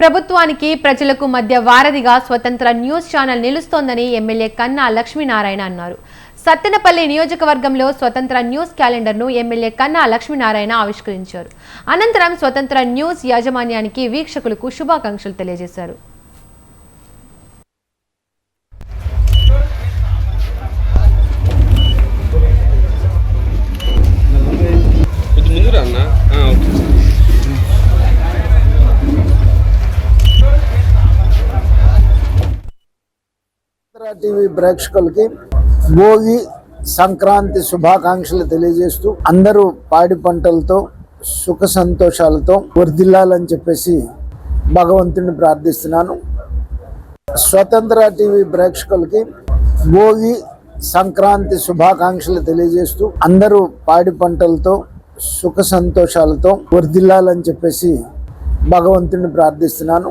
ప్రభుత్వానికి ప్రజలకు మధ్య వారధిగా స్వతంత్ర న్యూస్ ఛానల్ నిలుస్తోందని ఎమ్మెల్యే కన్నా లక్ష్మీనారాయణ అన్నారు. సత్తెనపల్లి నియోజకవర్గంలో స్వతంత్ర న్యూస్ క్యాలెండర్ను ఎమ్మెల్యే కన్నా లక్ష్మీనారాయణ ఆవిష్కరించారు. అనంతరం స్వతంత్ర న్యూస్ యాజమాన్యానికి వీక్షకులకు శుభాకాంక్షలు తెలియజేశారు. టీవీ ప్రేక్షకులకి భోగి సంక్రాంతి శుభాకాంక్షలు తెలియజేస్తూ అందరూ పాడి పంటలతో సుఖ సంతోషాలతో వర్ధిల్లాలని చెప్పేసి భగవంతుని ప్రార్థిస్తున్నాను. స్వతంత్ర టీవీ ప్రేక్షకులకి భోగి సంక్రాంతి శుభాకాంక్షలు తెలియజేస్తూ అందరూ పాడి పంటలతో సుఖ సంతోషాలతో వర్ధిల్లాలని చెప్పేసి భగవంతుని ప్రార్థిస్తున్నాను.